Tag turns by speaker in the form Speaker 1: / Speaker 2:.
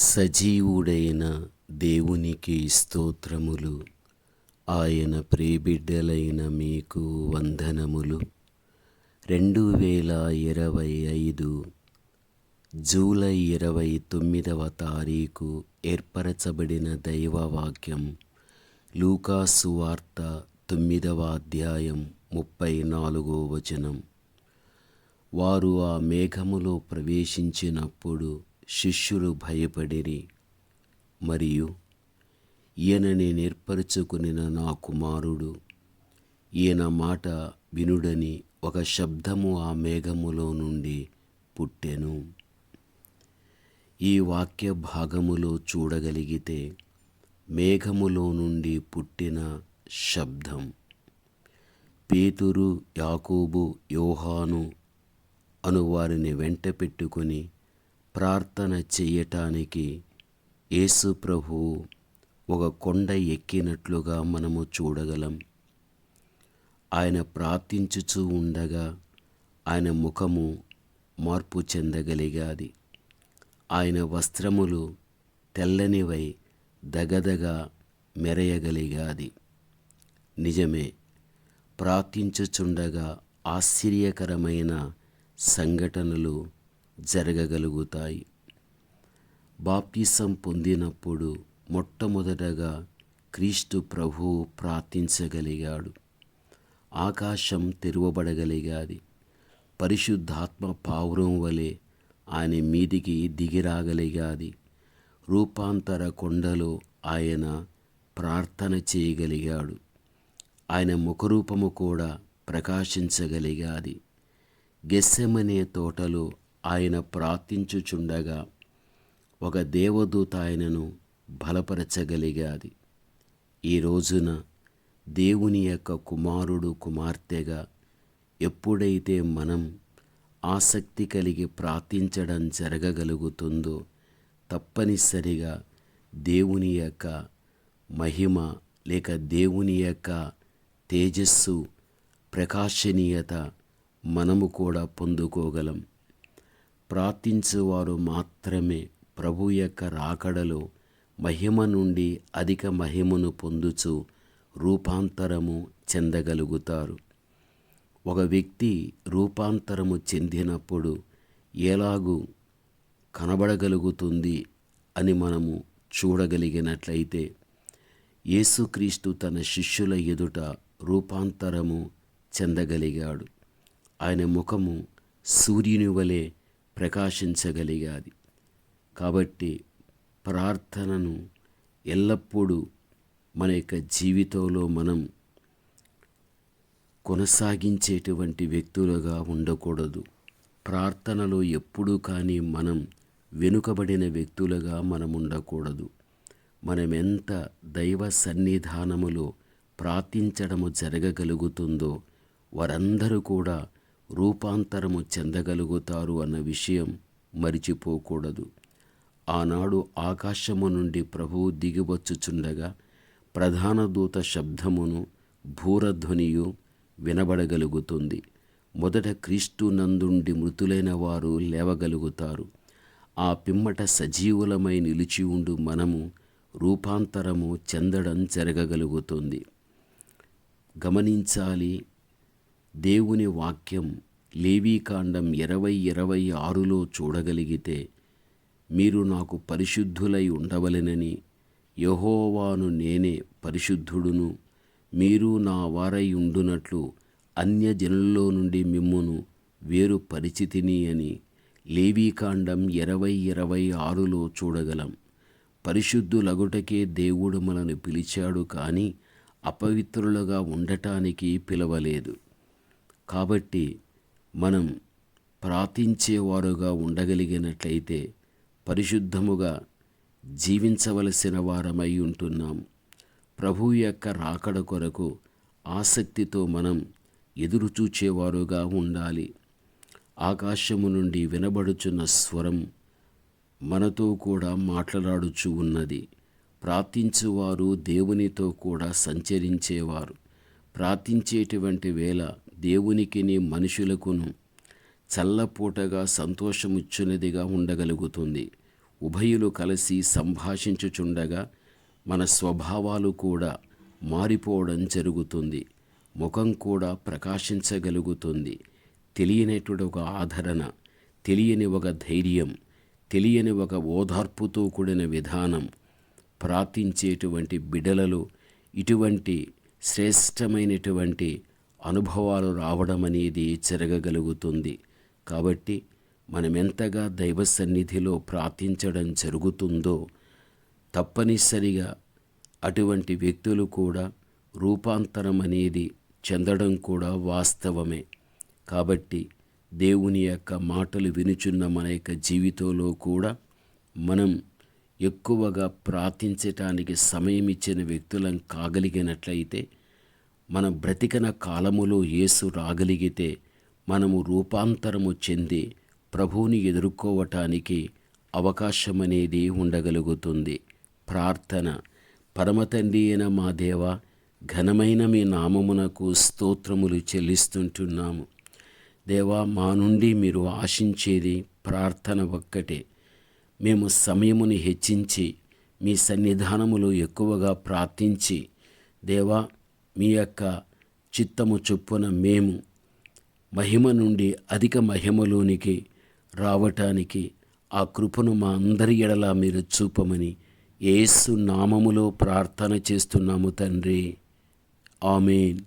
Speaker 1: సజీవుడైన దేవునికి స్తోత్రములు. ఆయన ప్రేబిడ్డలైన మీకు వందనములు. రెండు వేల ఇరవై ఐదు జూలై ఇరవై తొమ్మిదవ తారీఖు ఏర్పరచబడిన దైవవాక్యం లూకాసు వార్త తొమ్మిదవ అధ్యాయం ముప్పై నాలుగో వచనం. వారు ఆ మేఘములో ప్రవేశించినప్పుడు శిష్యులు భయపడిరి. మరియు ఈయనని నేర్పరచుకునిన నా కుమారుడు ఈయన మాట వినుడని ఒక శబ్దము ఆ మేఘములో నుండి పుట్టెను. ఈ వాక్య భాగములో చూడగలిగితే మేఘములో నుండి పుట్టిన శబ్దం. పేతురు యాకోబు యోహాను అను వారిని వెంట పెట్టుకుని ప్రార్థన చెయ్యటానికి యేసు ప్రభువు ఒక కొండ ఎక్కినట్లుగా మనము చూడగలం. ఆయన ప్రార్థించుచూ ఉండగా ఆయన ముఖము మార్పు చెందగలిగాది. ఆయన వస్త్రములు తెల్లనివై దగదగా మెరయగలిగాది. నిజమే ప్రార్థించుచుండగా ఆశ్చర్యకరమైన సంఘటనలు జరగగలుగుతాయి. బాప్తిసం పొందినప్పుడు మొట్టమొదటగా క్రీస్తు ప్రభువు ప్రార్థించగలిగాడు. ఆకాశం తెరవబడగలిగాది. పరిశుద్ధాత్మ పావురం వలె ఆయన మీదికి దిగిరాగలిగాది. రూపాంతర కొండలో ఆయన ప్రార్థన చేయగలిగాడు. ఆయన ముఖరూపము కూడా ప్రకాశించగలిగాది. గెస్సెమనే తోటలో ఆయన ప్రార్థించుచుండగా ఒక దేవదూత ఆయనను బలపరచగలిగాది. ఈ రోజున దేవుని యొక్క కుమారుడు కుమార్తెగా ఎప్పుడైతే మనం ఆసక్తి కలిగి ప్రార్థించడం జరగగలుగుతుందో తప్పనిసరిగా దేవుని యొక్క మహిమ లేక దేవుని యొక్క తేజస్సు ప్రకాశనీయత మనము కూడా పొందుకోగలం. ప్రార్థించేవారు మాత్రమే ప్రభు యొక్క రాకడలో మహిమ నుండి అధిక మహిమను పొందుచు రూపాంతరము చెందగలుగుతారు. ఒక వ్యక్తి రూపాంతరము చెందినప్పుడు ఎలాగూ కనబడగలుగుతుంది అని మనము చూడగలిగినట్లయితే యేసుక్రీస్తు తన శిష్యుల ఎదుట రూపాంతరము చెందగలిగాడు. ఆయన ముఖము సూర్యుని వలె ప్రకాశించగలిగాది. కాబట్టి ప్రార్థనను ఎల్లప్పుడూ మన యొక్క జీవితంలో మనం కొనసాగించేటువంటి వ్యక్తులుగా ఉండకూడదు. ప్రార్థనలో ఎప్పుడూ కానీ మనం వెనుకబడిన వ్యక్తులుగా మనం ఉండకూడదు. మనం ఎంత దైవ సన్నిధానములో ప్రార్థించడము జరగగలుగుతుందో వారందరూ కూడా రూపాంతరము చెందగలుగుతారు అన్న విషయం మరిచిపోకూడదు. ఆనాడు ఆకాశము నుండి ప్రభువు దిగివచ్చుచుండగా ప్రధాన దూత శబ్దమును భూరధ్వనియు వినబడగలుగుతుంది. మొదట క్రీస్తు నందుండి మృతులైన వారు లేవగలుగుతారు. ఆ పిమ్మట సజీవులమై నిలిచి ఉండు మనము రూపాంతరము చెందడం జరగగలుగుతుంది. గమనించాలి దేవుని వాక్యం లేవీకాండం ఇరవై ఇరవై ఆరులో చూడగలిగితే మీరు నాకు పరిశుద్ధులై ఉండవలెనని యహోవాను నేనే పరిశుద్ధుడును. మీరు నా వారై ఉండునట్లు అన్యజనుల్లో నుండి మిమ్మును వేరు పరిచితిని అని లేవీకాండం ఇరవై ఇరవై ఆరులో చూడగలం. పరిశుద్ధులగుటకే దేవుడు మనను పిలిచాడు కానీ అపవిత్రులుగా ఉండటానికి పిలవలేదు. కాబట్టి మనం ప్రార్థించేవారుగా ఉండగలిగినట్లయితే పరిశుద్ధముగా జీవించవలసిన వారమై ఉంటున్నాం. ప్రభు యొక్క రాకడ కొరకు ఆసక్తితో మనం ఎదురుచూచేవారుగా ఉండాలి. ఆకాశము నుండి వినబడుచున్న స్వరం మనతో కూడా మాట్లాడుచు ఉన్నది. ప్రార్థించువారు దేవునితో కూడా సంచరించేవారు. ప్రార్థించేటువంటి వేళ దేవునికిని మనుషులకును చల్లపూటగా సంతోషముచ్చునదిగా ఉండగలుగుతుంది. ఉభయులు కలిసి సంభాషించుచుండగా మన స్వభావాలు కూడా మారిపోవడం జరుగుతుంది. ముఖం కూడా ప్రకాశించగలుగుతుంది. తెలియనటువంటి ఒక ఆదరణ తెలియని ఒక ధైర్యం తెలియని ఒక ఓదార్పుతో కూడిన విధానం ప్రార్థించేటువంటి బిడలలో ఇటువంటి శ్రేష్టమైనటువంటి అనుభవాలు రావడం అనేది జరగగలుగుతుంది. కాబట్టి మనం ఎంతగా దైవ సన్నిధిలో ప్రార్థించడం జరుగుతుందో తప్పనిసరిగా అటువంటి వ్యక్తులు కూడా రూపాంతరం అనేది చెందడం కూడా వాస్తవమే. కాబట్టి దేవుని యొక్క మాటలు వినుచున్న మన యొక్క జీవితంలో కూడా మనం ఎక్కువగా ప్రార్థించటానికి సమయం ఇచ్చిన వ్యక్తులం కాగలిగినట్లయితే మన బ్రతికన కాలములో యేసు రాగలిగితే మనము రూపాంతరము చెంది ప్రభువుని ఎదుర్కోవటానికి అవకాశం అనేది ఉండగలుగుతుంది. ప్రార్థన. పరమతండ్రి అయిన మా దేవ ఘనమైన మీ నామమునకు స్తోత్రములు చెల్లిస్తుంటున్నాము. దేవా మా నుండి మీరు ఆశించేది ప్రార్థన ఒక్కటే. మేము సమయముని హెచ్చించి మీ సన్నిధానములో ఎక్కువగా ప్రార్థించి దేవా మీ యొక్క చిత్తము చొప్పున మేము మహిమ నుండి అధిక మహిమలోనికి రావటానికి ఆ కృపను మా అందరి ఎడలా మీరు చూపమని ఏసు నామములో ప్రార్థన చేస్తున్నాము తండ్రి. ఆమెన్.